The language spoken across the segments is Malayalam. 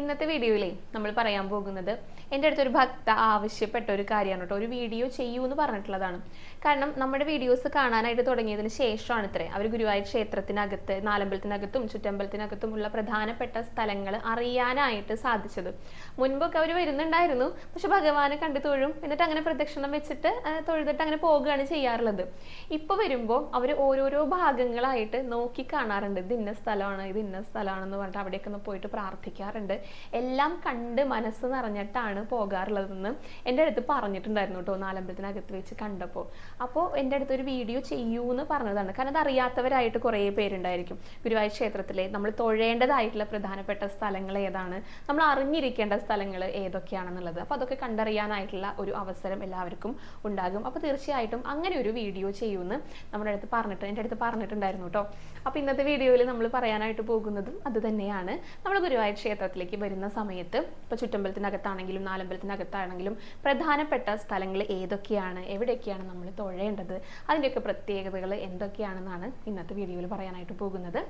ഇന്നത്തെ വീഡിയോയിലേ നമ്മൾ പറയാൻ പോകുന്നത് എന്റെ അടുത്തൊരു ഭക്ത ആവശ്യപ്പെട്ട ഒരു കാര്യമാണ് കേട്ടോ. ഒരു വീഡിയോ ചെയ്യൂ എന്ന് പറഞ്ഞിട്ടുള്ളതാണ്. കാരണം നമ്മുടെ വീഡിയോസ് കാണാനായിട്ട് തുടങ്ങിയതിന് ശേഷമാണ് ഇത്രേ. അവർ ഗുരുവായൂർ ക്ഷേത്രത്തിനകത്ത് നാലമ്പലത്തിനകത്തും ചുറ്റമ്പലത്തിനകത്തും ഉള്ള പ്രധാനപ്പെട്ട സ്ഥലങ്ങൾ അറിയാനായിട്ട് സാധിച്ചത്. മുൻപൊക്കെ അവർ വരുന്നുണ്ടായിരുന്നു. പക്ഷെ ഭഗവാനെ കണ്ടു തൊഴും എന്നിട്ട് അങ്ങനെ പ്രദക്ഷിണം വെച്ചിട്ട് തൊഴുതിട്ട് അങ്ങനെ പോകുകയാണ് ചെയ്യാറുള്ളത്. ഇപ്പോൾ വരുമ്പോൾ അവർ ഓരോരോ ഭാഗങ്ങളായിട്ട് നോക്കി കാണാറുണ്ട്. ഇത് ഇന്ന സ്ഥലമാണ് ഇത് ഇന്ന സ്ഥലമാണെന്ന് പറഞ്ഞിട്ട് അവിടെയൊക്കെ ഒന്ന് പോയിട്ട് പ്രാർത്ഥിക്കാറുണ്ട്. എല്ലാം കണ്ട് മനസ്സ് നിറഞ്ഞിട്ടാണ് പോകാറുള്ളതെന്ന് എന്റെ അടുത്ത് പറഞ്ഞിട്ടുണ്ടായിരുന്നു കേട്ടോ നാലമ്പലത്തിനകത്ത് വെച്ച് കണ്ടപ്പോൾ അപ്പോൾ എന്റെ അടുത്ത് ഒരു വീഡിയോ ചെയ്യൂ എന്ന് പറഞ്ഞതാണ്. കാരണം അത് അറിയാത്തവരായിട്ട് കുറേ പേരുണ്ടായിരിക്കും. ഗുരുവായൂർ ക്ഷേത്രത്തിലെ നമ്മൾ തൊഴേണ്ടതായിട്ടുള്ള പ്രധാനപ്പെട്ട സ്ഥലങ്ങൾ ഏതാണ് നമ്മൾ അറിഞ്ഞിരിക്കേണ്ട സ്ഥലങ്ങൾ ഏതൊക്കെയാണെന്നുള്ളത്. അപ്പോൾ അതൊക്കെ കണ്ടറിയാനായിട്ടുള്ള ഒരു അവസരം എല്ലാവർക്കും ഉണ്ടാകും. അപ്പോൾ തീർച്ചയായിട്ടും അങ്ങനെ ഒരു വീഡിയോ ചെയ്യുമെന്ന് നമ്മുടെ അടുത്ത് പറഞ്ഞിട്ട് എന്റെ അടുത്ത് പറഞ്ഞിട്ടുണ്ടായിരുന്നു കേട്ടോ. അപ്പോൾ ഇന്നത്തെ വീഡിയോയിൽ നമ്മൾ പറയാനായിട്ട് പോകുന്നതും അത് തന്നെയാണ്. നമ്മൾ ഗുരുവായൂർ ക്ഷേത്രത്തിലേക്ക് വരുന്ന സമയത്ത് ഇപ്പോൾ ചുറ്റമ്പലത്തിനകത്താണെങ്കിലും നാലമ്പലത്തിനകത്താണെങ്കിലും പ്രധാനപ്പെട്ട സ്ഥലങ്ങൾ ഏതൊക്കെയാണ്? എവിടെയൊക്കെയാണ് നമ്മൾ തൊഴേണ്ടത്? അതിന്റെയൊക്കെ പ്രത്യേകതകൾ എന്തൊക്കെയാണെന്നാണ് ഇന്നത്തെ വീഡിയോയിൽ പറയാനായിട്ട് പോകുന്നത്.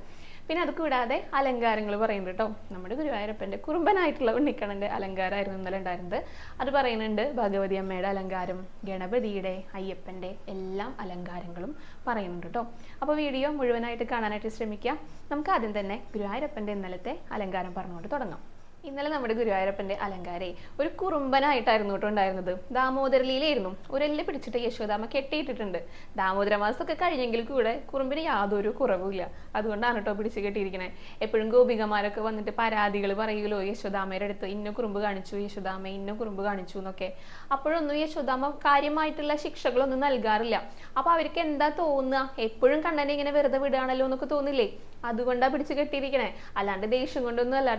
പിന്നെ അത് കൂടാതെ അലങ്കാരങ്ങൾ പറയുന്നുണ്ട് കേട്ടോ. നമ്മുടെ ഗുരുവായൂരപ്പന്റെ കുറുമ്പനായിട്ടുള്ള ഉണ്ണിക്കണ്ണന്റെ അലങ്കാരമായിരുന്നു ഇന്നലെ ഉണ്ടായിരുന്നത്. അത് പറയുന്നുണ്ട് ഭഗവതി അമ്മയുടെ അലങ്കാരം ഗണപതിയുടെ അയ്യപ്പന്റെ എല്ലാ അലങ്കാരങ്ങളും പറയുന്നുണ്ട് കേട്ടോ. അപ്പോൾ വീഡിയോ മുഴുവനായിട്ട് കാണാനായിട്ട് ശ്രമിക്കുക. നമുക്ക് ആദ്യം തന്നെ ഗുരുവായൂരപ്പന്റെ ഇന്നലത്തെ അലങ്കാരം പറഞ്ഞുകൊണ്ട് തുടങ്ങാം. ഇന്നലെ നമ്മുടെ ഗുരുവായൂരപ്പന്റെ അലങ്കാരെ. ഒരു കുറുമ്പനായിട്ടായിരുന്നു കേട്ടോ ഉണ്ടായിരുന്നത്. ദാമോദരലിയിലായിരുന്നു ഒരെല്ല് പിടിച്ചിട്ട് യശോദാമ കെട്ടിയിട്ടിട്ടുണ്ട്. ദാമോദര മാസമൊക്കെ കഴിഞ്ഞെങ്കിൽ കൂടെ കുറുമ്പിന് യാതൊരു കുറവുമില്ല. അതുകൊണ്ടാണ് കേട്ടോ പിടിച്ച് കെട്ടിയിരിക്കണേ. എപ്പോഴും ഗോപികമാരൊക്കെ വന്നിട്ട് പരാതികൾ പറയുമല്ലോ യശോദാമയുടെ അടുത്ത് ഇന്ന കുറുമ്പ് കാണിച്ചു യശോദാമ ഇന്ന കുറുമ്പ് കാണിച്ചു എന്നൊക്കെ. അപ്പോഴൊന്നും യശോദാമ കാര്യമായിട്ടുള്ള ശിക്ഷകളൊന്നും നൽകാറില്ല. അപ്പൊ അവർക്ക് എന്താ തോന്നുക? എപ്പോഴും കണ്ണനെ ഇങ്ങനെ വെറുതെ വിടുകയാണല്ലോ എന്നൊക്കെ തോന്നില്ലേ? അതുകൊണ്ടാണ് പിടിച്ച് കെട്ടിയിരിക്കണേ. അല്ലാണ്ട് ദേഷ്യം കൊണ്ടൊന്നും അല്ല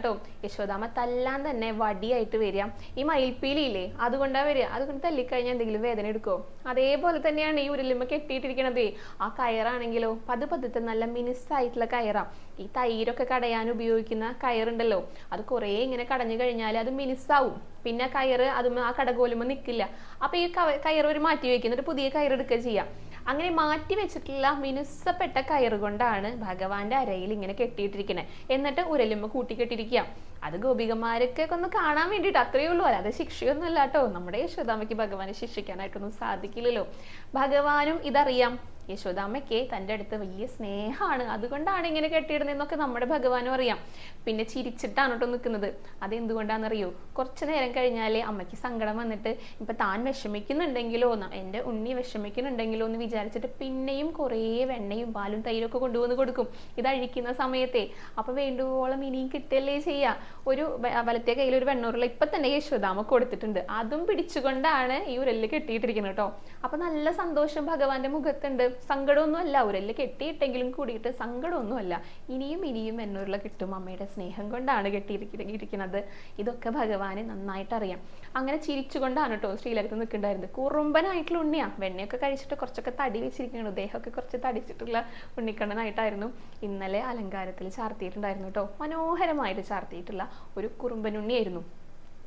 യശോദാമ തല്ലാൻ തന്നെ വടിയായിട്ട് വരിക. ഈ മയിൽപ്പീലിയില്ലേ അതുകൊണ്ടാണ് വരിക. അതുകൊണ്ട് തല്ലിക്കഴിഞ്ഞാൽ എന്തെങ്കിലും വേദന എടുക്കോ? അതേപോലെ തന്നെയാണ് ഈ ഉരുളിമ്മ കെട്ടിയിട്ടിരിക്കണത്. ആ കയറാണെങ്കിലോ പത് പതുത്തെ നല്ല മിനുസായിട്ടുള്ള കയറാ. ഈ തൈരൊക്കെ കടയാൻ ഉപയോഗിക്കുന്ന കയറുണ്ടല്ലോ. അത് കുറേ ഇങ്ങനെ കടഞ്ഞു കഴിഞ്ഞാൽ അത് മിനുസാവും. പിന്നെ കയറ് അതും ആ കടകോലുമ്പോൾ നിൽക്കില്ല അപ്പൊ ഈ കയർ ഒരു മാറ്റി വെക്കുന്നിട്ട് പുതിയ കയറ് എടുക്കുക ചെയ്യാം. അങ്ങനെ മാറ്റി വെച്ചിട്ടുള്ള മിനുസപ്പെട്ട കയറ് കൊണ്ടാണ് ഭഗവാന്റെ അരയിൽ ഇങ്ങനെ കെട്ടിയിട്ടിരിക്കുന്നത് എന്നിട്ട് ഉരലുമ്പോൾ കൂട്ടി കെട്ടിയിരിക്കുക അത് ഗോപികമാരൊക്കെ ഒന്ന് കാണാൻ വേണ്ടിയിട്ട് അത്രയേ ഉള്ളൂ. അല്ലാതെ ശിക്ഷയൊന്നും അല്ല നമ്മുടെ യശോദാമ്മയ്ക്ക് ഭഗവാനെ ശിക്ഷിക്കാനായിട്ടൊന്നും സാധിക്കില്ലല്ലോ. ഭഗവാനും ഇതറിയാം. യശോദാമ്മയ്ക്ക് തന്റെ അടുത്ത് വലിയ സ്നേഹമാണ്. അതുകൊണ്ടാണ് ഇങ്ങനെ കെട്ടിയിടുന്നതെന്നൊക്കെ നമ്മുടെ ഭഗവാനും അറിയാം. പിന്നെ ചിരിച്ചിട്ടാണ് കേട്ടോ നിൽക്കുന്നത്. അതെന്തുകൊണ്ടാണെന്നറിയോ? കുറച്ച് നേരം കഴിഞ്ഞാലേ അമ്മയ്ക്ക് സങ്കടം വന്നിട്ട് ഇപ്പം താൻ വിഷമിക്കുന്നുണ്ടെങ്കിലോ എന്റെ ഉണ്ണി വിഷമിക്കുന്നുണ്ടെങ്കിലോ എന്ന് വിചാരിച്ചിട്ട് പിന്നെയും കുറേ വെണ്ണയും പാലും തൈരും ഒക്കെ കൊണ്ടുവന്ന് കൊടുക്കും. ഇത് അഴിക്കുന്ന സമയത്തെ. അപ്പോൾ വേണ്ടുവോളം ഇനിയും കിട്ടല്ലേ ചെയ്യുക ഒരു വലത്തേ കയ്യിൽ ഒരു വെണ്ണൂറുള്ള ഇപ്പം തന്നെ യശോദാമ കൊടുത്തിട്ടുണ്ട്. അതും പിടിച്ചുകൊണ്ടാണ് ഈ ഉരൽ കെട്ടിയിട്ടിരിക്കുന്നത് കേട്ടോ. അപ്പം നല്ല സന്തോഷം ഭഗവാന്റെ മുഖത്തുണ്ട്. സങ്കടമൊന്നുമല്ല. ഉരൽ കെട്ടിയിട്ടെങ്കിലും കൂടിയിട്ട് സങ്കടമൊന്നുമല്ല. ഇനിയും ഇനിയും എന്നൂരുള്ള കിട്ടും അമ്മയുടെ സ്നേഹം കൊണ്ടാണ് കെട്ടിയിരിക്കുന്നത് ഇതൊക്കെ ഭഗവാന് നന്നായിട്ട് അറിയാം അങ്ങനെ ചിരിച്ചുകൊണ്ടാണ് കേട്ടോ ശ്രീലകത്ത് നിൽക്കുന്നുണ്ടായിരുന്നത് കുറുമ്പനായിട്ടുള്ള ഉണ്ണിയാ. വെണ്ണയൊക്കെ കഴിച്ചിട്ട് കുറച്ചൊക്കെ തടി വെച്ചിരിക്കുകയാണ് ദേഹമൊക്കെ കുറച്ച് തടിച്ചിട്ടുള്ള ഉണ്ണിക്കണ്ണനായിട്ടായിരുന്നു. ഇന്നലെ അലങ്കാരത്തിൽ ചാർത്തിയിട്ടുണ്ടായിരുന്നു കേട്ടോ മനോഹരമായിട്ട് ചാർത്തിയിട്ടുള്ള ഒരു കുറുമ്പനുണ്ണിയായിരുന്നു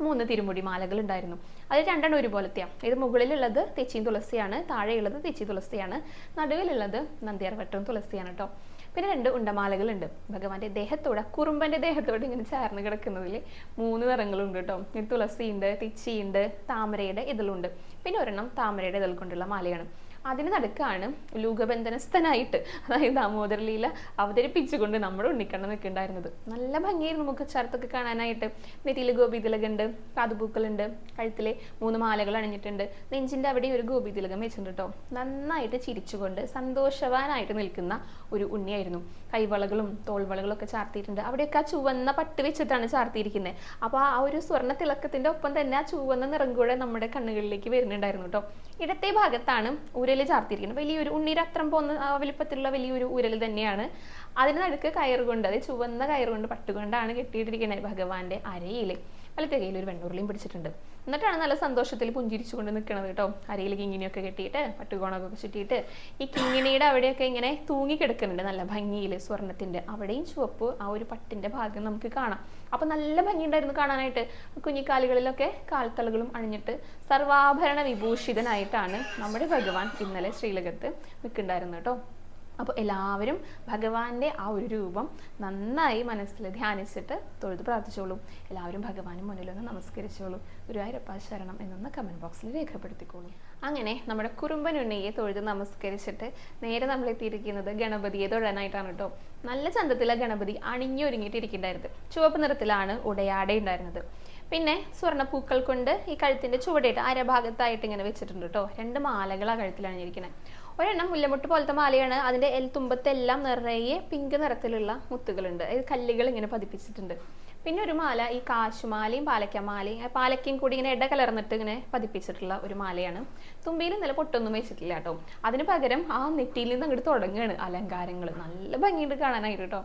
മൂന്ന് തിരുമുടി മാലകൾ ഉണ്ടായിരുന്നു അത് രണ്ടെണ്ണം ഒരുപോലത്തെയാണ് ഇത് മുകളിലുള്ളത് തെച്ചിയും തുളസിയാണ് താഴെയുള്ളത് തെച്ചി തുളസിയാണ് നടുവിലുള്ളത് നന്ദിയാർവട്ടവും തുളസിയാണ് കേട്ടോ പിന്നെ രണ്ട് ഉണ്ടമാലകളുണ്ട്. ഭഗവാന്റെ ദേഹത്തോടെ കുറുമ്പന്റെ ദേഹത്തോട് ഇങ്ങനെ ചേർന്ന് കിടക്കുന്നതിൽ മൂന്ന് നിറങ്ങളുണ്ട് കേട്ടോ തുളസിയുണ്ട് തെച്ചിയുണ്ട് താമരയുടെ ഇതളുണ്ട്. പിന്നെ ഒരെണ്ണം താമരയുടെ ഇതൾ കൊണ്ടുള്ള മാലയാണ്. അതിന് നടുക്കാണ് ലൂകബന്ധനസ്ഥനായിട്ട് അതായത് ദാമോദര ലീല അവതരിപ്പിച്ചുകൊണ്ട് നമ്മുടെ ഉണ്ണിക്കണ്ണൻ ഉണ്ടായിരുന്നത് നല്ല ഭംഗിയായിരുന്നു മുഖച്ചാർത്തൊക്കെ കാണാനായിട്ട്. നെറ്റിയിൽ ഗോപി തിലകുണ്ട് കാതുപൂക്കളുണ്ട് കഴുത്തിലെ മൂന്ന് മാലകൾ അണിഞ്ഞിട്ടുണ്ട്. നെഞ്ചിന്റെ അവിടെ ഒരു ഗോപിതിലകം വെച്ചിട്ടുണ്ട് കേട്ടോ. നന്നായിട്ട് ചിരിച്ചുകൊണ്ട് സന്തോഷവാനായിട്ട് നിൽക്കുന്ന ഒരു ഉണ്ണിയായിരുന്നു. കൈവളകളും തോൾവളകളൊക്കെ ചാർത്തിയിട്ടുണ്ട്. അവിടെയൊക്കെ ആ ചുവന്ന പട്ട് വെച്ചിട്ടാണ് ചാർത്തിയിരിക്കുന്നത്. അപ്പോൾ ആ ഒരു സ്വർണ തിളക്കത്തിന്റെ ഒപ്പം തന്നെ ആ ചുവന്ന നിറം കൂടെ നമ്മുടെ കണ്ണുകളിലേക്ക് വരുന്നുണ്ടായിരുന്നു കേട്ടോ. ഇടത്തെ ഭാഗത്താണ് ഉരൽ ചാർത്തിയിരിക്കുന്നത് വലിയൊരു ഉണ്ണിരത്രം പോകുന്ന വലിപ്പത്തിലുള്ള വലിയൊരു ഉരൽ തന്നെയാണ്. അതിന് നടുക്ക് കയറുകൊണ്ട് അതായത് ചുവന്ന കയറുകൊണ്ട് പട്ടുകൊണ്ടാണ് കെട്ടിയിട്ടിരിക്കുന്നത് ഭഗവാന്റെ അരയിൽ വലത്തെ തികയിൽ ഒരു വെണ്ണുരുളിയും പിടിച്ചിട്ടുണ്ട്. എന്നിട്ടാണ് നല്ല സന്തോഷത്തിൽ പുഞ്ചിരിച്ചുകൊണ്ട് നിൽക്കുന്നത് കേട്ടോ. അരയിൽ കിങ്ങിനിയൊക്കെ കെട്ടിയിട്ട് പട്ടുകോണൊക്കെ ചുറ്റിയിട്ട് ഈ കിങ്ങിണിയുടെ അവിടെയൊക്കെ ഇങ്ങനെ തൂങ്ങി കിടക്കുന്നുണ്ട് നല്ല ഭംഗിയിൽ സ്വർണത്തിന്റെ. അവിടെയും ചുവപ്പ് ആ ഒരു പട്ടിന്റെ ഭാഗം നമുക്ക് കാണാം. അപ്പൊ നല്ല ഭംഗിയുണ്ടായിരുന്നു കാണാനായിട്ട്. കുഞ്ഞിക്കാലുകളിലൊക്കെ കാൽത്തളുകളും അണിഞ്ഞിട്ട് സർവാഭരണ വിഭൂഷിതനായിട്ടാണ് നമ്മുടെ ഭഗവാൻ ഇന്നലെ ശ്രീലകത്ത് നിൽക്കുന്നുണ്ടായിരുന്നു കേട്ടോ. അപ്പോൾ എല്ലാവരും ഭഗവാന്റെ ആ ഒരു രൂപം നന്നായി മനസ്സിൽ ധ്യാനിച്ചിട്ട് തൊഴുത് പ്രാർത്ഥിച്ചോളൂ. എല്ലാവരും ഭഗവാന് മുന്നിലൊന്ന് നമസ്കരിച്ചോളൂ. ഗുരുവായൂരപ്പ ശരണം എന്നൊന്ന് കമന്റ് ബോക്സിൽ രേഖപ്പെടുത്തിക്കോളൂ. അങ്ങനെ നമ്മുടെ കുറുമ്പനുണ്ണിയെ തൊഴുത് നമസ്കരിച്ചിട്ട് നേരെ നമ്മൾ എത്തിയിരിക്കുന്നത് ഗണപതിയെ തൊഴാനായിട്ടാണ് കേട്ടോ. നല്ല ചന്തത്തിലെ ഗണപതി അണിഞ്ഞൊരുങ്ങിയിട്ടിരിക്കുന്നുണ്ടായിരുന്നു ചുവപ്പ് നിറത്തിലാണ് ഉടയാടെ ഉണ്ടായിരുന്നത്. പിന്നെ സ്വർണപ്പൂക്കൾ കൊണ്ട് ഈ കഴുത്തിന്റെ ചുവടായിട്ട് അരഭാഗത്തായിട്ട് ഇങ്ങനെ വെച്ചിട്ടുണ്ട് കേട്ടോ. രണ്ട് മാലകളാണ് കഴുത്തിൽ അണിഞ്ഞിരിക്കുന്നത് ഒരെണ്ണം മുല്ലമുട്ട് പോലത്തെ മാലയാണ്. അതിന്റെ എൽ തുമ്പത്തെല്ലാം നിറയെ പിങ്ക് നിറത്തിലുള്ള മുത്തുകളുണ്ട്. അതായത് കല്ലുകൾ ഇങ്ങനെ പതിപ്പിച്ചിട്ടുണ്ട്. പിന്നെ ഒരു മാല ഈ കാശുമാലയും പാലക്കമാലയും മാലയും പാലക്കയും കൂടി ഇങ്ങനെ ഇട കലർന്നിട്ട് ഇങ്ങനെ പതിപ്പിച്ചിട്ടുള്ള ഒരു മാലയാണ്. തുമ്പിയിൽ ഇന്നലെ പൊട്ടൊന്നും വെച്ചിട്ടില്ല കേട്ടോ. അതിന് പകരം ആ നെറ്റിയിൽ നിന്ന് അങ്ങോട്ട് തുടങ്ങുകയാണ് അലങ്കാരങ്ങൾ നല്ല ഭംഗിയുണ്ട് കാണാനായിട്ട് കേട്ടോ.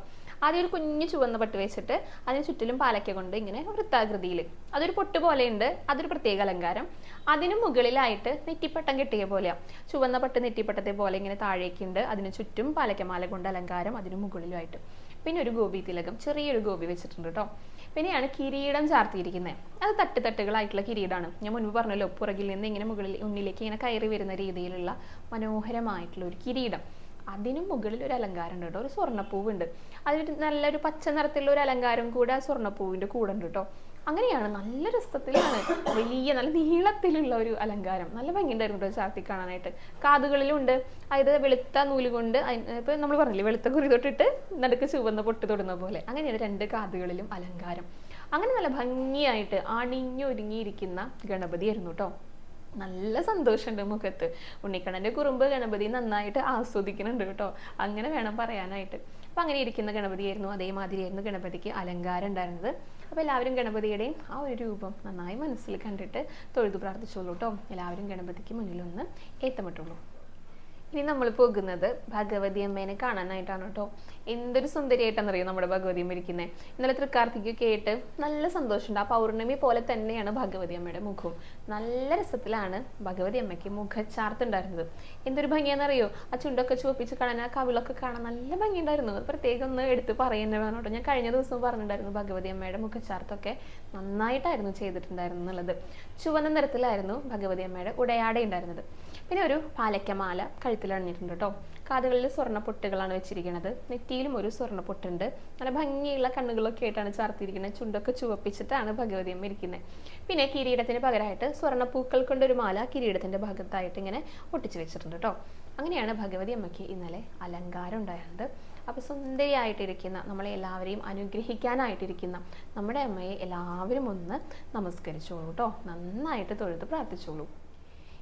ആദ്യം ഒരു കുഞ്ഞു ചുവന്ന പട്ട് വെച്ചിട്ട് അതിന് ചുറ്റിലും പാലക്ക കൊണ്ട് ഇങ്ങനെ വൃത്താകൃതിയിൽ. അതൊരു പൊട്ട് പോലെയുണ്ട് അതൊരു പ്രത്യേക അലങ്കാരം. അതിനു മുകളിലായിട്ട് നെറ്റിപ്പട്ടം കെട്ടിയ പോലെയാണ് ചുവന്ന പട്ട് നെറ്റിപ്പട്ടത്തെ പോലെ ഇങ്ങനെ താഴേക്കുണ്ട് അതിന് ചുറ്റും പാലക്കമാല കൊണ്ട് അലങ്കാരം അതിനു മുകളിലുമായിട്ട്. പിന്നെ ഒരു ഗോപി തിലകം ചെറിയൊരു ഗോപി വെച്ചിട്ടുണ്ട് കേട്ടോ പിന്നെയാണ് കിരീടം ചാർത്തിയിരിക്കുന്നത്. അത് തട്ട് തട്ടുകളായിട്ടുള്ള കിരീടമാണ് ഞാൻ മുൻപ് പറഞ്ഞല്ലോ പുറകിൽ നിന്ന് ഇങ്ങനെ മുകളിൽ ഉന്നിലേക്ക് ഇങ്ങനെ കയറി വരുന്ന രീതിയിലുള്ള മനോഹരമായിട്ടുള്ള ഒരു കിരീടം. അതിനും മുകളിൽ ഒരു അലങ്കാരം ഉണ്ട് കേട്ടോ ഒരു സ്വർണപ്പൂവ് ഉണ്ട് അതിൽ നല്ലൊരു പച്ച നിറത്തിലുള്ള ഒരു അലങ്കാരം കൂടെ ആ സ്വർണപ്പൂവിന്റെ കൂടെ ഉണ്ട് കേട്ടോ. അങ്ങനെയാണ് നല്ല രസത്തിലാണ് വലിയ നല്ല നീളത്തിലുള്ള ഒരു അലങ്കാരം. നല്ല ഭംഗിയുണ്ടായിരുന്നു കേട്ടോ ചാർത്തി കാണാനായിട്ട്. കാതുകളിലുണ്ട് അതായത് വെളുത്ത നൂൽ കൊണ്ട് ഇപ്പൊ നമ്മൾ പറഞ്ഞില്ലേ വെളുത്ത കുറി തൊട്ടിട്ട് നടുക്ക് ചുവന്ന പൊട്ട് തൊടുന്ന പോലെ. അങ്ങനെയാണ് രണ്ട് കാതുകളിലും അലങ്കാരം. അങ്ങനെ നല്ല ഭംഗിയായിട്ട് അണിഞ്ഞൊരുങ്ങിയിരിക്കുന്ന ഗണപതിയായിരുന്നു കേട്ടോ. നല്ല സന്തോഷമുണ്ട് മുഖത്ത്. ഉണ്ണിക്കണ്ണന്റെ കുറുമ്പ് ഗണപതി നന്നായിട്ട് ആസ്വദിക്കുന്നുണ്ട് കേട്ടോ. അങ്ങനെ വേണം പറയാനായിട്ട്. അപ്പൊ അങ്ങനെ ഇരിക്കുന്ന ഗണപതിയായിരുന്നു അതേമാതിരിയായിരുന്നു ഗണപതിക്ക് അലങ്കാരം ഉണ്ടായിരുന്നത്. അപ്പോൾ എല്ലാവരും ഗണപതിയുടെയും ആ ഒരു രൂപം നന്നായി മനസ്സിൽ കണ്ടിട്ട് തൊഴുതു പ്രാർത്ഥിച്ചോളൂ കേട്ടോ. എല്ലാവരും ഗണപതിക്ക് മുന്നിലൊന്ന് ഏത്തമിട്ടുള്ളൂ. ഇനി നമ്മൾ പോകുന്നത് ഭഗവതി അമ്മേനെ കാണാനായിട്ടാണ് കേട്ടോ. എന്തൊരു സുന്ദരിയായിട്ടാണെന്നറിയോ നമ്മുടെ ഭഗവതി അമ്മ ഇരിക്കുന്നത് ഇന്നലെ തൃക്കാർത്തിക്കൊക്കെ ആയിട്ട് നല്ല സന്തോഷമുണ്ട്. ആ പൗർണമി പോലെ തന്നെയാണ് ഭഗവതി അമ്മയുടെ മുഖവും. നല്ല രസത്തിലാണ് ഭഗവതി അമ്മയ്ക്ക് മുഖച്ചാർത്തുണ്ടായിരുന്നത് എന്തൊരു ഭംഗിയാണെന്നറിയോ? ആ ചുണ്ടൊക്കെ ചുവപ്പിച്ച് കാണാൻ ആ കവിളൊക്കെ കാണാൻ നല്ല ഭംഗിയുണ്ടായിരുന്നു. അത് പ്രത്യേകം ഒന്ന് എടുത്ത് പറയുന്നത് കേട്ടോ. ഞാൻ കഴിഞ്ഞ ദിവസം പറഞ്ഞിട്ടുണ്ടായിരുന്നു ഭഗവതി അമ്മയുടെ മുഖച്ചാർത്തൊക്കെ നന്നായിട്ടായിരുന്നു ചെയ്തിട്ടുണ്ടായിരുന്നു എന്നുള്ളത്. ചുവന്ന നിറത്തിലായിരുന്നു ഭഗവതി അമ്മയുടെ ഉടയാട ഉണ്ടായിരുന്നത് പിന്നെ ഒരു പാലക്കമാല കഴുത്തിൽ അണിഞ്ഞിട്ടുണ്ട് കേട്ടോ കാതുകളിൽ സ്വർണ പൊട്ടുകളാണ് വെച്ചിരിക്കുന്നത്. നെറ്റിയിലും ഒരു സ്വർണ പൊട്ടുണ്ട് നല്ല ഭംഗിയുള്ള കണ്ണുകളൊക്കെ ആയിട്ടാണ് ചാർത്തിയിരിക്കുന്നത്. ചുണ്ടൊക്കെ ചുവപ്പിച്ചിട്ടാണ് ഭഗവതി അമ്മ ഇരിക്കുന്നത്. പിന്നെ കിരീടത്തിന് പകരമായിട്ട് സ്വർണ പൂക്കൾ കൊണ്ടൊരു മാല കിരീടത്തിന്റെ ഭാഗത്തായിട്ട് ഇങ്ങനെ ഒട്ടിച്ചു വെച്ചിട്ടുണ്ട് കേട്ടോ അങ്ങനെയാണ് ഭഗവതി അമ്മയ്ക്ക് ഇന്നലെ അലങ്കാരം ഉണ്ടായിരുന്നത്. അപ്പോൾ സുന്ദരിയായിട്ടിരിക്കുന്ന നമ്മളെ എല്ലാവരെയും അനുഗ്രഹിക്കാനായിട്ടിരിക്കുന്ന നമ്മുടെ അമ്മയെ എല്ലാവരും ഒന്ന് നമസ്കരിച്ചോളൂ കേട്ടോ നന്നായിട്ട് തൊഴുത് പ്രാർത്ഥിച്ചോളൂ.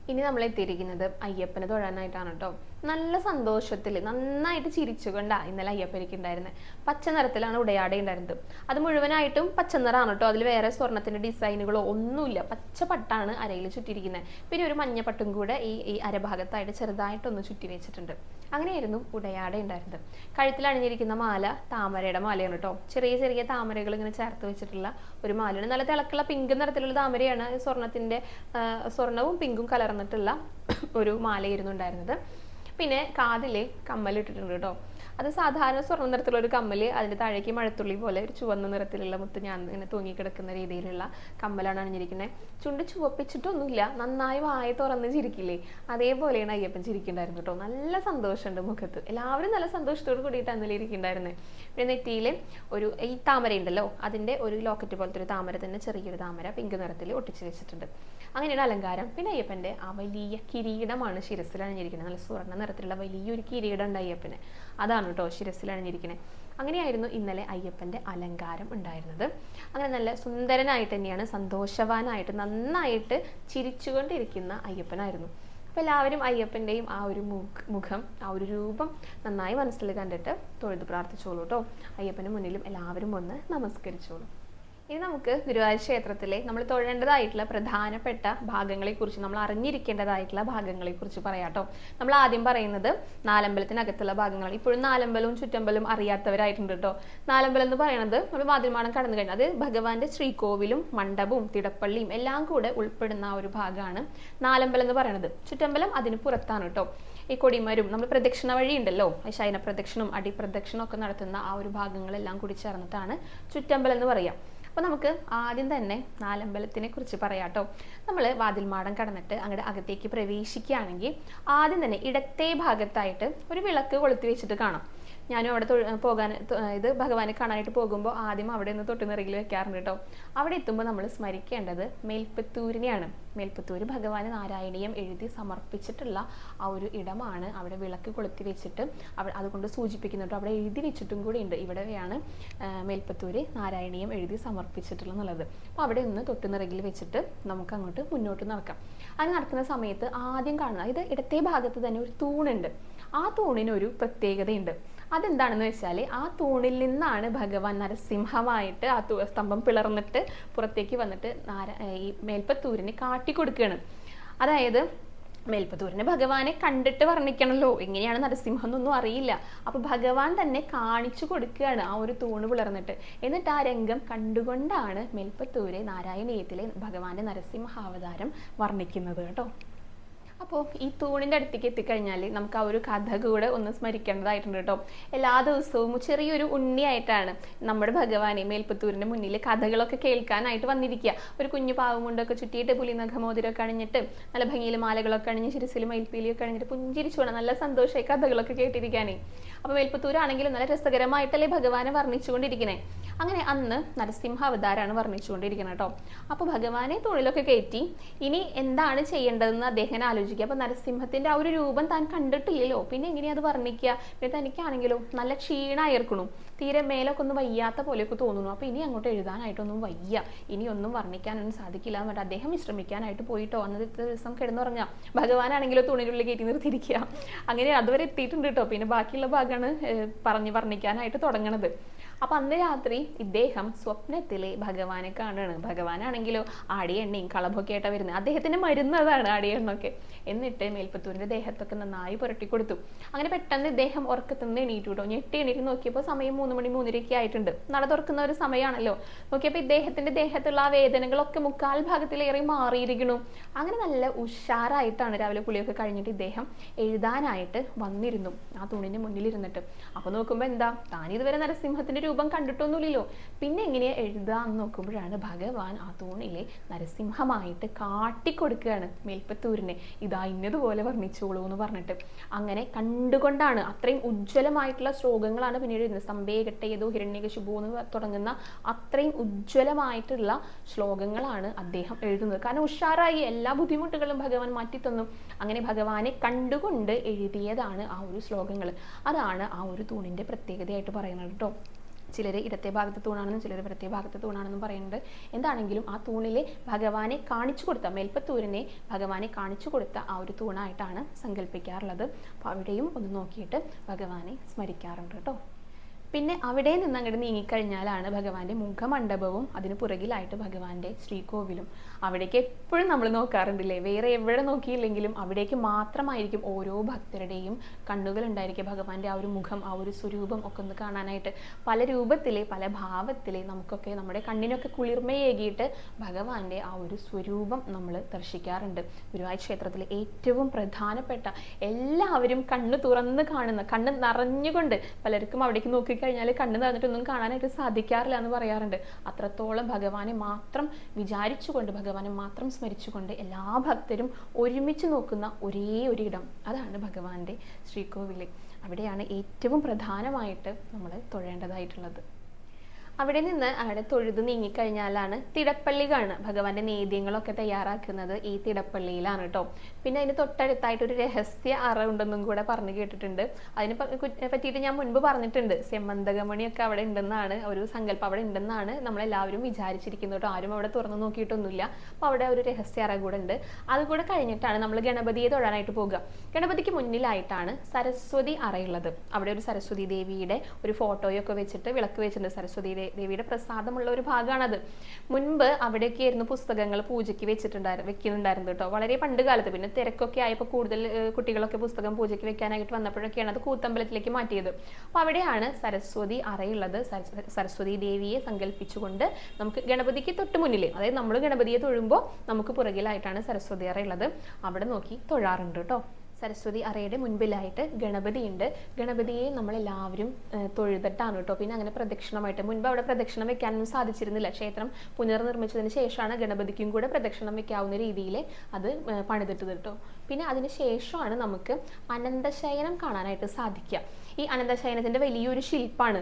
ഇനി നമ്മൾ എത്തിയിരിക്കുന്നത് അയ്യപ്പനെ തൊഴാനായിട്ടാണ് കേട്ടോ നല്ല സന്തോഷത്തിൽ നന്നായിട്ട് ചിരിച്ചുകൊണ്ടാ ഇന്നലെ അയ്യപ്പനിക്ക് ഉണ്ടായിരുന്നത് പച്ച നിറത്തിലാണ് ഉടയാട ഉണ്ടായിരുന്നത്. അത് മുഴുവനായിട്ടും പച്ച നിറമാണ് കേട്ടോ അതിൽ വേറെ സ്വർണത്തിന്റെ ഡിസൈനുകളോ ഒന്നുമില്ല. പച്ച പട്ടാണ് അരയിൽ ചുറ്റിയിരിക്കുന്നത് പിന്നെ ഒരു മഞ്ഞപ്പട്ടും കൂടെ ഈ ഈ അരഭാഗത്തായിട്ട് ചെറുതായിട്ടൊന്ന് ചുറ്റി വെച്ചിട്ടുണ്ട്. അങ്ങനെയായിരുന്നു ഉടയാട ഉണ്ടായിരുന്നത്. കഴുത്തിൽ അണിഞ്ഞിരിക്കുന്ന മാല താമരയുടെ മാലയാണ് കേട്ടോ ചെറിയ ചെറിയ താമരകൾ ഇങ്ങനെ ചേർത്ത് വെച്ചിട്ടുള്ള ഒരു മാലയാണ്. നല്ല തിളക്കുള്ള പിങ്ക് നിറത്തിലുള്ള താമരയാണ് സ്വർണത്തിന്റെ സ്വർണവും പിങ്കും കലർന്നിട്ടുള്ള ഒരു മാലയായിരുന്നു ഉണ്ടായിരുന്നത്. പിന്നെ കാതിൽ കമ്മലിട്ടിട്ടുണ്ട് കേട്ടോ. അത് സാധാരണ സ്വർണ നിറത്തിലുള്ള ഒരു കമ്മൽ അതിന്റെ താഴേക്ക് മഴത്തുള്ളി പോലെ ഒരു ചുവന്ന നിറത്തിലുള്ള മുത്ത് ഞാൻ ഇങ്ങനെ തൂങ്ങിക്കിടക്കുന്ന രീതിയിലുള്ള കമ്മലാണ് അണിഞ്ഞിരിക്കുന്നത് ചുണ്ട് ചുവപ്പിച്ചിട്ടൊന്നുമില്ല നന്നായി വായ തുറന്ന് ചിരിക്കില്ലേ? അതേപോലെയാണ് അയ്യപ്പൻ ചിരിക്കുന്നുണ്ടായിരുന്നു കേട്ടോ. നല്ല സന്തോഷമുണ്ട് മുഖത്ത്. എല്ലാവരും നല്ല സന്തോഷത്തോട് കൂടിയിട്ട് അന്നലെ ഇരിക്കുന്നുണ്ടായിരുന്നത് പിന്നെ നെറ്റിയിൽ ഒരു ഈ താമര ഉണ്ടല്ലോ അതിന്റെ ഒരു ലോക്കറ്റ് പോലത്തെ ഒരു താമര തന്നെ ചെറിയൊരു താമര പിങ്ക് നിറത്തിൽ ഒട്ടിച്ച് വെച്ചിട്ടുണ്ട്. അങ്ങനെയാണ് അലങ്കാരം. പിന്നെ അയ്യപ്പന്റെ ആ വലിയ കിരീടമാണ് ശിരസിൽ അണിഞ്ഞിരിക്കുന്നത് നല്ല സ്വർണ നിറത്തിലുള്ള വലിയൊരു കിരീടം ഉണ്ട് അയ്യപ്പന്. അതാണ് കേട്ടോ ശിരസിൽ അണിഞ്ഞിരിക്കുന്നത് അങ്ങനെയായിരുന്നു ഇന്നലെ അയ്യപ്പന്റെ അലങ്കാരം ഉണ്ടായിരുന്നത്. അങ്ങനെ നല്ല സുന്ദരനായിട്ട് തന്നെയാണ് സന്തോഷവാനായിട്ട് നന്നായിട്ട് ചിരിച്ചുകൊണ്ടിരിക്കുന്ന അയ്യപ്പനായിരുന്നു. അപ്പോൾ എല്ലാവരും അയ്യപ്പന്റെയും ആ ഒരു മുഖം ആ ഒരു രൂപം നന്നായി മനസ്സിൽ കണ്ടിട്ട് തൊഴുത് പ്രാർത്ഥിച്ചോളൂ കേട്ടോ. അയ്യപ്പന് മുന്നിലും എല്ലാവരും ഒന്ന് നമസ്കരിച്ചോളൂ. ഇനി നമുക്ക് ഗുരുവായൂർ ക്ഷേത്രത്തിലെ നമ്മൾ തൊഴേണ്ടതായിട്ടുള്ള പ്രധാനപ്പെട്ട ഭാഗങ്ങളെക്കുറിച്ച് നമ്മൾ അറിഞ്ഞിരിക്കേണ്ടതായിട്ടുള്ള ഭാഗങ്ങളെ ഭാഗങ്ങളെക്കുറിച്ച് പറയാട്ടോ. നമ്മൾ ആദ്യം പറയുന്നത് നാലമ്പലത്തിനകത്തുള്ള ഭാഗങ്ങൾ ഇപ്പോഴും നാലമ്പലവും ചുറ്റമ്പലും അറിയാത്തവരായിട്ടുണ്ട് കേട്ടോ. നാലമ്പലം എന്ന് പറയുന്നത് നമ്മൾ വാതിൽമാണം കടന്നു കഴിഞ്ഞാൽ അത് ഭഗവാന്റെ ശ്രീകോവിലും മണ്ഡപവും തിടപ്പള്ളിയും എല്ലാം കൂടെ ഉൾപ്പെടുന്ന ആ ഒരു ഭാഗമാണ് നാലമ്പലം എന്ന് പറയുന്നത് ചുറ്റമ്പലം അതിന് പുറത്താണ് കേട്ടോ. ഈ കൊടിമരും നമ്മൾ പ്രദക്ഷിണ വഴി ഉണ്ടല്ലോ ശയന പ്രദക്ഷിണവും അടിപ്രദക്ഷിണവും ഒക്കെ നടത്തുന്ന ആ ഒരു ഭാഗങ്ങളെല്ലാം കൂടി ചേർന്നിട്ടാണ് ചുറ്റമ്പലം എന്ന് പറയാം. അപ്പോൾ നമുക്ക് ആദ്യം തന്നെ നാലമ്പലത്തിനെ കുറിച്ച് പറയാട്ടോ. നമ്മൾ വാതിൽമാടം കടന്നിട്ട് അങ്ങോട്ട് അകത്തേക്ക് പ്രവേശിക്കുകയാണെങ്കിൽ ആദ്യം തന്നെ ഇടത്തെ ഭാഗത്തായിട്ട് ഒരു വിളക്ക് കൊളുത്തി വെച്ചിട്ട് കാണാം. ഞാനും അവിടെ പോകാൻ ഇത് ഭഗവാനെ കാണാനായിട്ട് പോകുമ്പോൾ ആദ്യം അവിടെ നിന്ന് തൊട്ടുനിറകിൽ വെക്കാറുണ്ട് കേട്ടോ. അവിടെ എത്തുമ്പോൾ നമ്മൾ സ്മരിക്കേണ്ടത് മേൽപ്പത്തൂരിനെയാണ്. മേൽപ്പത്തൂര് ഭഗവാന് നാരായണീയം എഴുതി സമർപ്പിച്ചിട്ടുള്ള ആ ഒരു ഇടമാണ് അവിടെ വിളക്ക് കൊളുത്തി വെച്ചിട്ട് അവിടെ അതുകൊണ്ട് സൂചിപ്പിക്കുന്നുണ്ട്. അവിടെ എഴുതി വെച്ചിട്ടും കൂടി ഉണ്ട്. ഇവിടെയാണ് മേൽപ്പത്തൂര് നാരായണീയം എഴുതി സമർപ്പിച്ചിട്ടുള്ളത് അപ്പോൾ അവിടെ നിന്ന് തൊട്ടുനിറകിൽ വെച്ചിട്ട് നമുക്ക് അങ്ങോട്ട് മുന്നോട്ട് നടക്കാം. അത് നടക്കുന്ന സമയത്ത് ആദ്യം കാണുന്ന ഇത് ഇടത്തെ ഭാഗത്ത് തന്നെ ഒരു തൂണുണ്ട്. ആ തൂണിന് ഒരു പ്രത്യേകതയുണ്ട്. അതെന്താണെന്ന് വെച്ചാൽ ആ തൂണിൽ നിന്നാണ് ഭഗവാൻ നരസിംഹമായിട്ട് ആ സ്തംഭം പിളർന്നിട്ട് പുറത്തേക്ക് വന്നിട്ട് നാര ഈ മേൽപ്പത്തൂരിനെ കാട്ടിക്കൊടുക്കുകയാണ് അതായത് മേൽപ്പത്തൂരിനെ ഭഗവാനെ കണ്ടിട്ട് വർണിക്കണമല്ലോ എങ്ങനെയാണ് നരസിംഹം എന്നൊന്നും അറിയില്ല. അപ്പോൾ ഭഗവാൻ തന്നെ കാണിച്ചു കൊടുക്കുകയാണ് ആ ഒരു തൂണ് പിളർന്നിട്ട്. എന്നിട്ട് ആ രംഗം കണ്ടുകൊണ്ടാണ് മേൽപ്പത്തൂരെ നാരായണീയത്തിലെ ഭഗവാന്റെ നരസിംഹാവതാരം വർണിക്കുന്നത് കേട്ടോ. അപ്പോൾ ഈ തൂണിന്റെ അടുത്തേക്ക് എത്തിക്കഴിഞ്ഞാൽ നമുക്ക് ആ ഒരു കഥ കൂടെ ഒന്ന് സ്മരിക്കേണ്ടതായിട്ടുണ്ട് കേട്ടോ. എല്ലാ ദിവസവും ചെറിയൊരു ഉണ്ണിയായിട്ടാണ് നമ്മുടെ ഭഗവാനെ മേൽപ്പത്തൂരിന്റെ മുന്നിൽ കഥകളൊക്കെ കേൾക്കാനായിട്ട് വന്നിരിക്കുക. ഒരു കുഞ്ഞു പാവമുണ്ടൊക്കെ ചുറ്റിയിട്ട് പുലി നഖമോതിരമൊക്കെ അണിഞ്ഞിട്ട് നല്ല ഭംഗിയിൽ മാലകളൊക്കെ അണിഞ്ഞ് ശിരസിൽ മയിൽപ്പീലിയൊക്കെ അണിഞ്ഞിട്ട് പുഞ്ചിരിച്ചു വേണം നല്ല സന്തോഷമായി കഥകളൊക്കെ കേട്ടിരിക്കാനേ. അപ്പോൾ മേൽപ്പത്തൂരാണെങ്കിലും നല്ല രസകരമായിട്ടല്ലേ ഭഗവാനെ വർണിച്ചുകൊണ്ടിരിക്കണേ. അങ്ങനെ അന്ന് നരസിംഹ അവതാരമാണ് വർണിച്ചുകൊണ്ടിരിക്കുന്നത് കേട്ടോ. അപ്പോൾ ഭഗവാനെ തൊഴിലൊക്കെ കയറ്റി ഇനി എന്താണ് ചെയ്യേണ്ടതെന്ന് അദ്ദേഹം ആലോചിക്കുക അപ്പോൾ നരസിംഹത്തിന്റെ ആ ഒരു രൂപം താൻ കണ്ടിട്ടില്ലല്ലോ. പിന്നെ എങ്ങനെയാ അത് വർണിക്കുക? പിന്നെ തനിക്കാണെങ്കിലോ നല്ല ക്ഷീണായിരിക്കണു. തീരെ മേലൊക്കെ ഒന്ന് വയ്യാത്ത പോലെയൊക്കെ തോന്നുന്നു. അപ്പോൾ ഇനി അങ്ങോട്ട് എഴുതാനായിട്ടൊന്നും വയ്യ. ഇനി ഒന്നും വർണിക്കാനൊന്നും സാധിക്കില്ല എന്ന് പറഞ്ഞിട്ട് അദ്ദേഹം വിശ്രമിക്കാനായിട്ട് പോയിട്ടോ? അന്നത്തെ ദിവസം കിടന്നുറങ്ങുക. ഭഗവാനാണെങ്കിലോ തുണിനുള്ളിൽ കയറ്റി നിർത്തിയിരിക്കുക. അങ്ങനെ അതുവരെ എത്തിയിട്ടുണ്ട് കേട്ടോ. പിന്നെ ബാക്കിയുള്ള ഭാഗമാണ് പറഞ്ഞ് വർണിക്കാനായിട്ട് തുടങ്ങണത്. അപ്പൊ അന്ന് രാത്രി ഇദ്ദേഹം സ്വപ്നത്തിലെ ഭഗവാനെ കാണുകയാണ് ഭഗവാനാണെങ്കിലോ ആടിയെണ്ണയും കളഭൊക്കെ ആയിട്ടാണ് വരുന്നത് അദ്ദേഹത്തിന്റെ മരുന്ന് അതാണ് ആടിയ എണ്ണൊക്കെ എന്നിട്ട് മേൽപ്പത്തൂരിന്റെ ദേഹത്തൊക്കെ നന്നായി പുരട്ടി കൊടുത്തു. അങ്ങനെ പെട്ടെന്ന് ഇദ്ദേഹം ഉറക്കത്തുനിന്ന് എണീറ്റു കേട്ടോ ഞെട്ടി എണീറ്റ് നോക്കിയപ്പോൾ സമയം മൂന്ന് മണി മൂന്നരയൊക്കെ ആയിട്ടുണ്ട്. നട തുറക്കുന്ന ഒരു സമയമാണല്ലോ നോക്കിയപ്പോൾ ഇദ്ദേഹത്തിന്റെ ദേഹത്തുള്ള ആ വേദനകളൊക്കെ മുക്കാൽ ഭാഗത്തിലേറെ മാറിയിരിക്കുന്നു. അങ്ങനെ നല്ല ഉഷാറായിട്ടാണ് രാവിലെ പുളിയൊക്കെ കഴിഞ്ഞിട്ട് ഇദ്ദേഹം എഴുതാനായിട്ട് വന്നിരുന്നു. ആ തുണിന്റെ മുന്നിലിരുന്നിട്ട്. അപ്പോൾ നോക്കുമ്പോൾ നോക്കുമ്പോ എന്താ? താൻ നരസിംഹത്തിന്റെ രൂപം കണ്ടിട്ടൊന്നുമില്ലല്ലോ. പിന്നെ എങ്ങനെയാ എഴുതാന്ന് നോക്കുമ്പോഴാണ് ഭഗവാൻ ആ തൂണിലെ നരസിംഹമായിട്ട് കാട്ടിക്കൊടുക്കുകയാണ് മേൽപ്പത്തൂരിനെ. ഇതാ ഇന്നതുപോലെ വർണിച്ചോളൂ എന്ന് പറഞ്ഞിട്ട്. അങ്ങനെ കണ്ടുകൊണ്ടാണ് അത്രയും ഉജ്ജ്വലമായിട്ടുള്ള ശ്ലോകങ്ങളാണ് പിന്നീട് എഴുതുന്നത്. സ്തംഭേകട്ടേതോ ഹിരണ്യകശുഭോ എന്ന് തുടങ്ങുന്ന അത്രയും ഉജ്ജ്വലമായിട്ടുള്ള ശ്ലോകങ്ങളാണ് അദ്ദേഹം എഴുതുന്നത്. കാരണം ഉഷാറായി എല്ലാ ബുദ്ധിമുട്ടുകളും ഭഗവാൻ മാറ്റിത്തന്നു. അങ്ങനെ ഭഗവാനെ കണ്ടുകൊണ്ട് എഴുതിയതാണ് ആ ഒരു ശ്ലോകങ്ങൾ. അതാണ് ആ ഒരു തൂണിന്റെ പ്രത്യേകതയായിട്ട് പറയുന്നത് കേട്ടോ. ചിലർ ഇടത്തെ ഭാഗത്തെ തൂണാണെന്നും ചിലർ വലത്തെ ഭാഗത്തെ തൂണാണെന്നും പറയുന്നുണ്ട്. എന്താണെങ്കിലും ആ തൂണിലെ ഭഗവാനെ കാണിച്ചു കൊടുത്ത മേൽപ്പത്തൂരിനെ ഭഗവാനെ കാണിച്ചു കൊടുത്ത ആ ഒരു തൂണായിട്ടാണ് സങ്കല്പിക്കാറുള്ളത്. അപ്പോൾ അവിടെയും ഒന്ന് നോക്കിയിട്ട് ഭഗവാനെ സ്മരിക്കാറുണ്ട് കേട്ടോ. പിന്നെ അവിടെ നിന്ന് അങ്ങോട്ട് നീങ്ങിക്കഴിഞ്ഞാലാണ് ഭഗവാന്റെ മുഖമണ്ഡപവും അതിന് പുറകിലായിട്ട് ഭഗവാന്റെ ശ്രീകോവിലും. അവിടേക്ക് എപ്പോഴും നമ്മൾ നോക്കാറുണ്ടല്ലേ? വേറെ എവിടെ നോക്കിയില്ലെങ്കിലും അവിടേക്ക് മാത്രമായിരിക്കും ഓരോ ഭക്തരുടെയും കണ്ണുകൾ ഉണ്ടായിരിക്കുക ഭഗവാന്റെ ആ ഒരു മുഖം ആ ഒരു സ്വരൂപം ഒക്കെ ഒന്ന് കാണാനായിട്ട്. പല രൂപത്തിലെ പല ഭാവത്തിലെ നമുക്കൊക്കെ നമ്മുടെ കണ്ണിനൊക്കെ കുളിർമയേകിയിട്ട് ഭഗവാന്റെ ആ ഒരു സ്വരൂപം നമ്മൾ ദർശിക്കാറുണ്ട്. ഗുരുവായൂർ ക്ഷേത്രത്തിലെ ഏറ്റവും പ്രധാനപ്പെട്ട എല്ലാവരും കണ്ണ് തുറന്ന് കാണുന്ന കണ്ണ് നിറഞ്ഞുകൊണ്ട് പലർക്കും അവിടേക്ക് നോക്കിക്കഴിഞ്ഞാൽ കണ്ണ് നിറഞ്ഞിട്ടൊന്നും കാണാനായിട്ട് സാധിക്കാറില്ല എന്ന് പറയാറുണ്ട്. അത്രത്തോളം ഭഗവാനെ മാത്രം വിചാരിച്ചുകൊണ്ട് ഭഗവാനെ മാത്രം സ്മരിച്ചുകൊണ്ട് എല്ലാ ഭക്തരും ഒരുമിച്ച് നോക്കുന്ന ഒരേ ഒരു ഇടം. അതാണ് ഭഗവാന്റെ ശ്രീകോവിൽ. അവിടെയാണ് ഏറ്റവും പ്രധാനമായിട്ട് നമ്മൾ തൊഴേണ്ടതായിട്ടുള്ളത്. അവിടെ നിന്ന് അവിടെ തൊഴുത് നീങ്ങിക്കഴിഞ്ഞാലാണ് തിടപ്പള്ളി കാണുക ഭഗവാന്റെ നേദ്യങ്ങളൊക്കെ തയ്യാറാക്കുന്നത് ഈ തിടപ്പള്ളിയിലാണ് കേട്ടോ. പിന്നെ അതിന് തൊട്ടടുത്തായിട്ട് ഒരു രഹസ്യ അറ ഉണ്ടെന്നും കൂടെ പറഞ്ഞു കേട്ടിട്ടുണ്ട്. അതിനെ പറ്റിയിട്ട് ഞാൻ മുൻപ് പറഞ്ഞിട്ടുണ്ട്. സെമ്മന്തകമണിയൊക്കെ അവിടെ ഉണ്ടെന്നാണ് ഒരു സങ്കല്പം അവിടെ ഉണ്ടെന്നാണ് നമ്മളെല്ലാവരും വിചാരിച്ചിരിക്കുന്നത് കേട്ടോ. ആരും അവിടെ തുറന്നു നോക്കിയിട്ടൊന്നുമില്ല. അപ്പോൾ അവിടെ ഒരു രഹസ്യ അറ കൂടെ ഉണ്ട്. അത് കൂടെ കഴിഞ്ഞിട്ടാണ് നമ്മൾ ഗണപതിയെ തൊഴാനായിട്ട് പോകുക ഗണപതിക്ക് മുന്നിലായിട്ടാണ് സരസ്വതി അറയുള്ളത്. അവിടെ ഒരു സരസ്വതി ദേവിയുടെ ഒരു ഫോട്ടോയൊക്കെ വെച്ചിട്ട് വിളക്ക് വെച്ചിട്ടുണ്ട് സരസ്വതി ദേവിയുടെ പ്രസാദമുള്ള ഒരു ഭാഗമാണത് മുൻപ് അവിടെയൊക്കെ ആയിരുന്നു പുസ്തകങ്ങൾ പൂജയ്ക്ക് വെച്ചിട്ടുണ്ടായിരുന്നു വെക്കുന്നുണ്ടായിരുന്നു കേട്ടോ. വളരെ പണ്ട് കാലത്ത്. പിന്നെ തിരക്കൊക്കെ ആയപ്പോൾ കൂടുതൽ കുട്ടികളൊക്കെ പുസ്തകം പൂജയ്ക്ക് വെക്കാനായിട്ട് വന്നപ്പോഴൊക്കെയാണ് അത് കൂത്തമ്പലത്തിലേക്ക് മാറ്റിയത്. അപ്പോൾ അവിടെയാണ് സരസ്വതി അറയുള്ളത്. സരസ്- സരസ്വതി ദേവിയെ സങ്കല്പിച്ചുകൊണ്ട് നമുക്ക് ഗണപതിക്ക് തൊട്ട് മുന്നിൽ അതായത് നമ്മൾ ഗണപതിയെ തൊഴുമ്പോൾ നമുക്ക് പുറകിലായിട്ടാണ് സരസ്വതി അറയുള്ളത്. അവിടെ നോക്കി തൊഴാറുണ്ട് കേട്ടോ. സരസ്വതി അറയുടെ മുൻപിലായിട്ട് ഗണപതിയുണ്ട്. ഗണപതിയെ നമ്മളെല്ലാവരും തൊഴുതിട്ടാണ് കേട്ടോ. പിന്നെ അങ്ങനെ പ്രദക്ഷിണമായിട്ട് മുൻപ് അവിടെ പ്രദക്ഷിണം വെക്കാനൊന്നും സാധിച്ചിരുന്നില്ല. ക്ഷേത്രം പുനർനിർമ്മിച്ചതിന് ശേഷമാണ് ഗണപതിക്കും കൂടെ പ്രദക്ഷിണം വെക്കാവുന്ന രീതിയിൽ അത് പണിതിട്ടത് കേട്ടോ. പിന്നെ അതിന് ശേഷമാണ് നമുക്ക് അനന്തശയനം കാണാനായിട്ട് സാധിക്കുക. ഈ അനന്തശയനത്തിന്റെ വലിയൊരു ശില്പാണ്.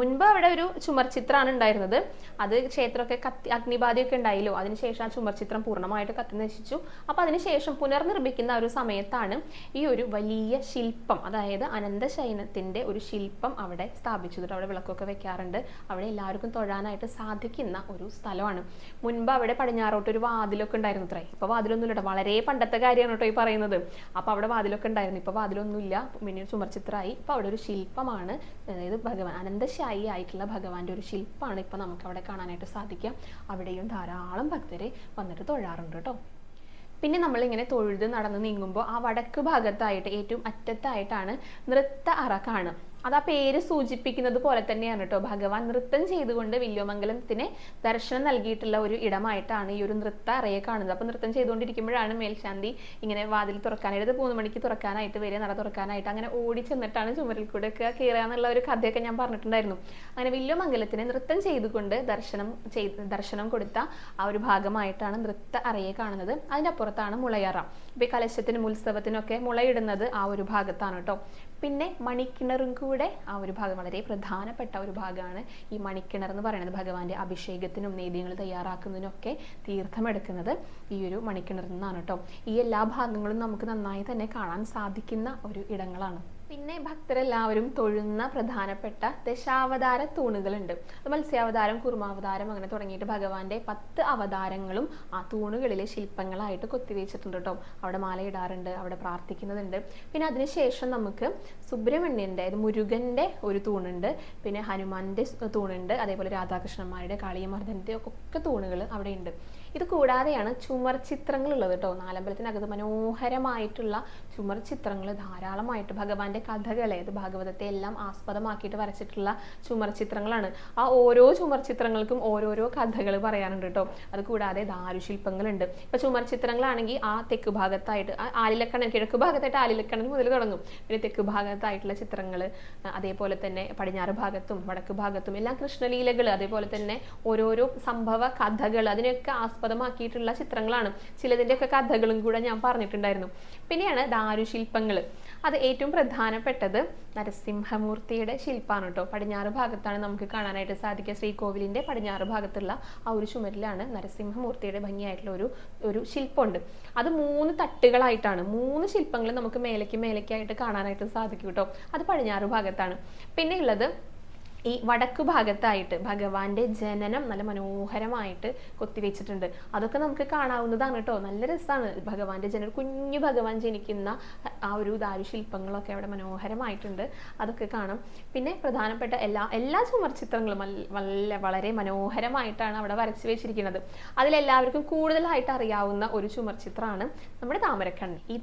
മുൻപ് അവിടെ ഒരു ചുമർചിത്രമാണ് ഉണ്ടായിരുന്നത്. അത് ക്ഷേത്രമൊക്കെ കത്തി അഗ്നിബാധയൊക്കെ ഉണ്ടായില്ലോ. അതിനുശേഷം ആ ചുമർചിത്രം പൂർണമായിട്ട് കത്തി നശിച്ചു. അപ്പൊ അതിനുശേഷം പുനർനിർമ്മിക്കുന്ന ഒരു സമയത്താണ് ഈ ഒരു വലിയ ശില്പം അതായത് അനന്തശയനത്തിന്റെ ഒരു ശില്പം അവിടെ സ്ഥാപിച്ചത്. അവിടെ വിളക്കൊക്കെ വെക്കാറുണ്ട്. അവിടെ എല്ലാവർക്കും തൊഴാനായിട്ട് സാധിക്കുന്ന ഒരു സ്ഥലമാണ്. മുൻപ് അവിടെ പടിഞ്ഞാറോട്ട് ഒരു വാതിലൊക്കെ ഉണ്ടായിരുന്നു അത്രേ. ഇപ്പൊ വാതിലൊന്നുമില്ല വളരെ പണ്ടത്തെ കാര്യമാണ് കേട്ടോ ഈ പറയുന്നത്. അപ്പൊ അവിടെ വാതിലൊക്കെ ഉണ്ടായിരുന്നു. ഇപ്പൊ വാതിലൊന്നുമില്ല. പിന്നെ ഒരു ചുമർ ചിത്രമായി ഇപ്പൊ അവിടെ ഒരു ശില്പമാണ്. അതായത് ഭഗവാൻ അനന്തശായി ആയിട്ടുള്ള ഭഗവാന്റെ ഒരു ശില്പമാണ് ഇപ്പൊ നമുക്ക് അവിടെ കാണാനായിട്ട് സാധിക്കുക. അവിടെയും ധാരാളം ഭക്തരെ വന്നിട്ട് തൊഴാറുണ്ട് കേട്ടോ. പിന്നെ നമ്മൾ ഇങ്ങനെ തൊഴുത് നടന്ന് നീങ്ങുമ്പോൾ ആ വടക്ക് ഭാഗത്തായിട്ട് ഏറ്റവും അറ്റത്തായിട്ടാണ് നൃത്ത അറ കാണും അത് ആ പേര് സൂചിപ്പിക്കുന്നത് പോലെ തന്നെയാണ് കേട്ടോ. ഭഗവാൻ നൃത്തം ചെയ്തുകൊണ്ട് വില്യോമംഗലത്തിന് ദർശനം നൽകിയിട്ടുള്ള ഒരു ഇടമായിട്ടാണ് ഈ ഒരു നൃത്ത അറയെ കാണുന്നത്. അപ്പോൾ നൃത്തം ചെയ്തുകൊണ്ടിരിക്കുമ്പോഴാണ് മേൽശാന്തി ഇങ്ങനെ വാതിൽ തുറക്കാനായിട്ട് മൂന്ന് മണിക്ക് തുറക്കാനായിട്ട് വരിക നട തുറക്കാനായിട്ട് അങ്ങനെ ഓടി ചെന്നിട്ടാണ് ചുമരിൽ കൂടെ ഒക്കെ കയറുക എന്നുള്ള ഒരു കഥയൊക്കെ ഞാൻ പറഞ്ഞിട്ടുണ്ടായിരുന്നു. അങ്ങനെ വില്യോമംഗലത്തിന് നൃത്തം ചെയ്തുകൊണ്ട് ദർശനം ചെയ്ത് ദർശനം കൊടുത്ത ആ ഒരു ഭാഗമായിട്ടാണ് നൃത്ത അറയെ കാണുന്നത്. അതിന്റെ അപ്പുറത്താണ് മുളയറ. ഇപ്പൊ ഈ കലശത്തിനും ഉത്സവത്തിനൊക്കെ മുളയിടുന്നത് ആ ഒരു ഭാഗത്താണ് കേട്ടോ. പിന്നെ മണിക്കിണറും കൂടെ ആ ഒരു ഭാഗം വളരെ പ്രധാനപ്പെട്ട ഒരു ഭാഗമാണ് ഈ മണിക്കിണർ എന്ന് പറയുന്നത്. ഭഗവാന്റെ അഭിഷേകത്തിനും നേദ്യങ്ങൾ തയ്യാറാക്കുന്നതിനൊക്കെ തീർത്ഥമെടുക്കുന്നത് ഈ ഒരു മണിക്കിണറിൽ നിന്നാണ് കേട്ടോ. ഈ എല്ലാ ഭാഗങ്ങളും നമുക്ക് നന്നായി തന്നെ കാണാൻ സാധിക്കുന്ന ഒരു ഇടങ്ങളാണ്. പിന്നെ ഭക്തരെല്ലാവരും തൊഴുന്ന പ്രധാനപ്പെട്ട ദശാവതാര തൂണുകളുണ്ട്. മത്സ്യാവതാരം കുർമാവതാരം അങ്ങനെ തുടങ്ങിയിട്ട് ഭഗവാന്റെ പത്ത് അവതാരങ്ങളും ആ തൂണുകളിലെ ശില്പങ്ങളായിട്ട് കൊത്തിവെച്ചിട്ടുണ്ട് കേട്ടോ. അവിടെ മാലയിടാറുണ്ട് അവിടെ പ്രാർത്ഥിക്കുന്നതുണ്ട്. പിന്നെ അതിനുശേഷം നമുക്ക് സുബ്രഹ്മണ്യന്റെ അതായത് മുരുകന്റെ ഒരു തൂണുണ്ട്. പിന്നെ ഹനുമാന്റെ തൂണുണ്ട്. അതേപോലെ രാധാകൃഷ്ണന്മാരുടെ കാളിയമർദ്ദനത്തെ ഒക്കെ തൂണുകൾ അവിടെ ഉണ്ട് ഇത് കൂടാതെയാണ് ചുമർ ചിത്രങ്ങളുള്ളത് കേട്ടോ. നാലമ്പലത്തിനകത്ത് മനോഹരമായിട്ടുള്ള ചുമർ ചിത്രങ്ങൾ ധാരാളമായിട്ട് ഭഗവാന്റെ കഥകളെ അത് ഭാഗവതത്തെ എല്ലാം ആസ്പദമാക്കിയിട്ട് വരച്ചിട്ടുള്ള ചുമർ ചിത്രങ്ങളാണ്. ആ ഓരോ ചുമർ ചിത്രങ്ങൾക്കും ഓരോരോ കഥകൾ പറയാനുണ്ട് കേട്ടോ. അത് കൂടാതെ ദാരുശില്പങ്ങളുണ്ട്. ഇപ്പൊ ചുമർ ചിത്രങ്ങളാണെങ്കിൽ ആ തെക്ക് ഭാഗത്തായിട്ട് ആലിലക്കണൻ കിഴക്ക് ഭാഗത്തായിട്ട് ആലിലക്കണൻ മുതൽ തുടങ്ങും. പിന്നെ തെക്ക് ഭാഗത്തായിട്ടുള്ള ചിത്രങ്ങൾ അതേപോലെ തന്നെ പടിഞ്ഞാറ് ഭാഗത്തും വടക്ക് ഭാഗത്തും എല്ലാം കൃഷ്ണലീലകൾ അതേപോലെ തന്നെ ഓരോരോ സംഭവ കഥകൾ അതിനെയൊക്കെ ആസ്പദമാക്കിയിട്ടുള്ള ചിത്രങ്ങളാണ്. ചിലതിന്റെയൊക്കെ കഥകളും കൂടെ ഞാൻ പറഞ്ഞിട്ടുണ്ടായിരുന്നു. പിന്നെയാണ് ദാരുശില്പങ്ങൾ അത് ഏറ്റവും പ്രധാനപ്പെട്ടത് നരസിംഹമൂർത്തിയുടെ ശില്പമാണ് കേട്ടോ. പടിഞ്ഞാറ് ഭാഗത്താണ് നമുക്ക് കാണാനായിട്ട് സാധിക്കുക. ശ്രീകോവിലിന്റെ പടിഞ്ഞാറ് ഭാഗത്തുള്ള ആ ഒരു ചുമരിലാണ് നരസിംഹമൂർത്തിയുടെ ഭംഗിയായിട്ടുള്ള ഒരു ഒരു ശില്പമുണ്ട്. അത് മൂന്ന് തട്ടുകളായിട്ടാണ് മൂന്ന് ശില്പങ്ങൾ നമുക്ക് മേലേക്ക് മേലേക്കായിട്ട് കാണാനായിട്ട് സാധിക്കും കേട്ടോ. അത് പടിഞ്ഞാറ് ഭാഗത്താണ്. പിന്നെ ഉള്ളത് ഈ വടക്കു ഭാഗത്തായിട്ട് ഭഗവാന്റെ ജനനം നല്ല മനോഹരമായിട്ട് കൊത്തിവെച്ചിട്ടുണ്ട്. അതൊക്കെ നമുക്ക് കാണാവുന്നതാണ് കേട്ടോ നല്ല രസമാണ് ഭഗവാന്റെ ജനനം കുഞ്ഞു ഭഗവാൻ ജനിക്കുന്ന ആ ഒരു ദാരുശില്പങ്ങളൊക്കെ അവിടെ മനോഹരമായിട്ടുണ്ട്. അതൊക്കെ കാണാം. പിന്നെ പ്രധാനപ്പെട്ട എല്ലാ എല്ലാ ചുമർചിത്രങ്ങളും വല്ല വളരെ മനോഹരമായിട്ടാണ് അവിടെ വരച്ചു വെച്ചിരിക്കുന്നത്. അതിലെല്ലാവർക്കും കൂടുതലായിട്ട് അറിയാവുന്ന ഒരു ചുമർചിത്രമാണ് നമ്മുടെ താമരക്കണ്ണി. ഈ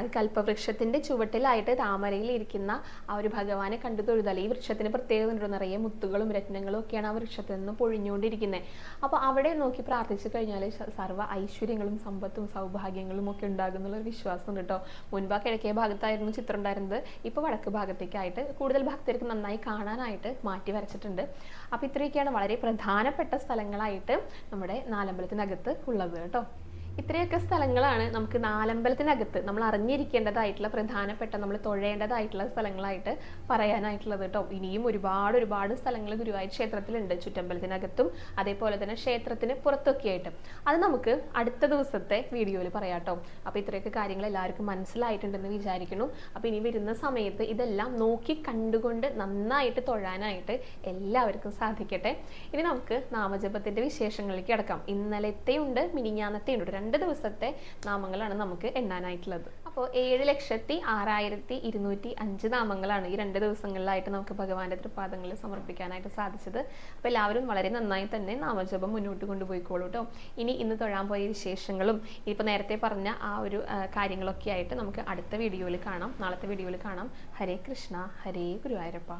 അത് കൽപ്പവൃക്ഷത്തിന്റെ ചുവട്ടിലായിട്ട് താമരയിൽ ഇരിക്കുന്ന ആ ഒരു ഭഗവാനെ കണ്ടു തൊഴുതാൽ ഈ വൃക്ഷത്തിന് പ്രത്യേകത ഉണ്ടോ നിറയെ മുത്തുകളും രത്നങ്ങളും ഒക്കെയാണ് ആ വൃക്ഷത്തിൽ നിന്ന് പൊഴിഞ്ഞുകൊണ്ടിരിക്കുന്നത് അപ്പോൾ അവിടെ നോക്കി പ്രാർത്ഥിച്ചു കഴിഞ്ഞാൽ സർവ ഐശ്വര്യങ്ങളും സമ്പത്തും സൗഭാഗ്യങ്ങളും ഒക്കെ ഉണ്ടാകുന്നുള്ള ഒരു വിശ്വാസം കേട്ടോ. മുൻപ് കിഴക്കേ ഭാഗത്തായിരുന്നു ചിത്രം ഉണ്ടായിരുന്നത്. ഇപ്പോൾ വടക്ക് ഭാഗത്തേക്കായിട്ട് കൂടുതൽ ഭക്തർക്ക് നന്നായി കാണാനായിട്ട് മാറ്റി വരച്ചിട്ടുണ്ട്. അപ്പോൾ ഇത്രയൊക്കെയാണ് വളരെ പ്രധാനപ്പെട്ട സ്ഥലങ്ങളായിട്ട് നമ്മുടെ നാലമ്പലത്തിനകത്ത് ഉള്ളത് കേട്ടോ. ഇത്രയൊക്കെ സ്ഥലങ്ങളാണ് നമുക്ക് നാലമ്പലത്തിനകത്ത് നമ്മൾ അറിഞ്ഞിരിക്കേണ്ടതായിട്ടുള്ള പ്രധാനപ്പെട്ട നമ്മൾ തൊഴേണ്ടതായിട്ടുള്ള സ്ഥലങ്ങളായിട്ട് പറയാനായിട്ടുള്ളത് കേട്ടോ. ഇനിയും ഒരുപാട് ഒരുപാട് സ്ഥലങ്ങൾ ഗുരുവായൂർ ക്ഷേത്രത്തിലുണ്ട്. ചുറ്റമ്പലത്തിനകത്തും അതേപോലെ തന്നെ ക്ഷേത്രത്തിന് പുറത്തൊക്കെ ആയിട്ട് അത് നമുക്ക് അടുത്ത ദിവസത്തെ വീഡിയോയിൽ പറയാം കേട്ടോ. അപ്പോൾ ഇത്രയൊക്കെ കാര്യങ്ങൾ എല്ലാവർക്കും മനസ്സിലായിട്ടുണ്ടെന്ന് വിചാരിക്കുന്നു. അപ്പോൾ ഇനി വരുന്ന സമയത്ത് ഇതെല്ലാം നോക്കി കണ്ടുകൊണ്ട് നന്നായിട്ട് തൊഴാനായിട്ട് എല്ലാവർക്കും സാധിക്കട്ടെ. ഇനി നമുക്ക് നാമജപത്തിന്റെ വിശേഷങ്ങളിലേക്ക് കിടക്കാം ഇന്നലത്തെ ഉണ്ട് മിനിഞ്ഞാന്നത്തെ ഉണ്ട് രണ്ട് ദിവസത്തെ നാമങ്ങളാണ് നമുക്ക് എണ്ണാനായിട്ടുള്ളത്. അപ്പോൾ ഏഴ് ലക്ഷത്തി ആറായിരത്തി ഇരുന്നൂറ്റി അഞ്ച് നാമങ്ങളാണ് ഈ രണ്ട് ദിവസങ്ങളിലായിട്ട് നമുക്ക് ഭഗവാന്റെ തൃപ്പാദങ്ങളിൽ സമർപ്പിക്കാനായിട്ട് സാധിച്ചത്. അപ്പോൾ എല്ലാവരും വളരെ നന്നായി തന്നെ നാമജപം മുന്നോട്ട് കൊണ്ടുപോയിക്കോളൂ കേട്ടോ ഇനി ഇന്ന് തൊഴാൻ പോയ വിശേഷങ്ങളും ഇപ്പോൾ നേരത്തെ പറഞ്ഞ ആ ഒരു കാര്യങ്ങളൊക്കെ ആയിട്ട് നമുക്ക് അടുത്ത വീഡിയോയിൽ കാണാം. നാളത്തെ വീഡിയോയിൽ കാണാം. ഹരേ കൃഷ്ണ ഹരേ ഗുരുവായൂരപ്പ.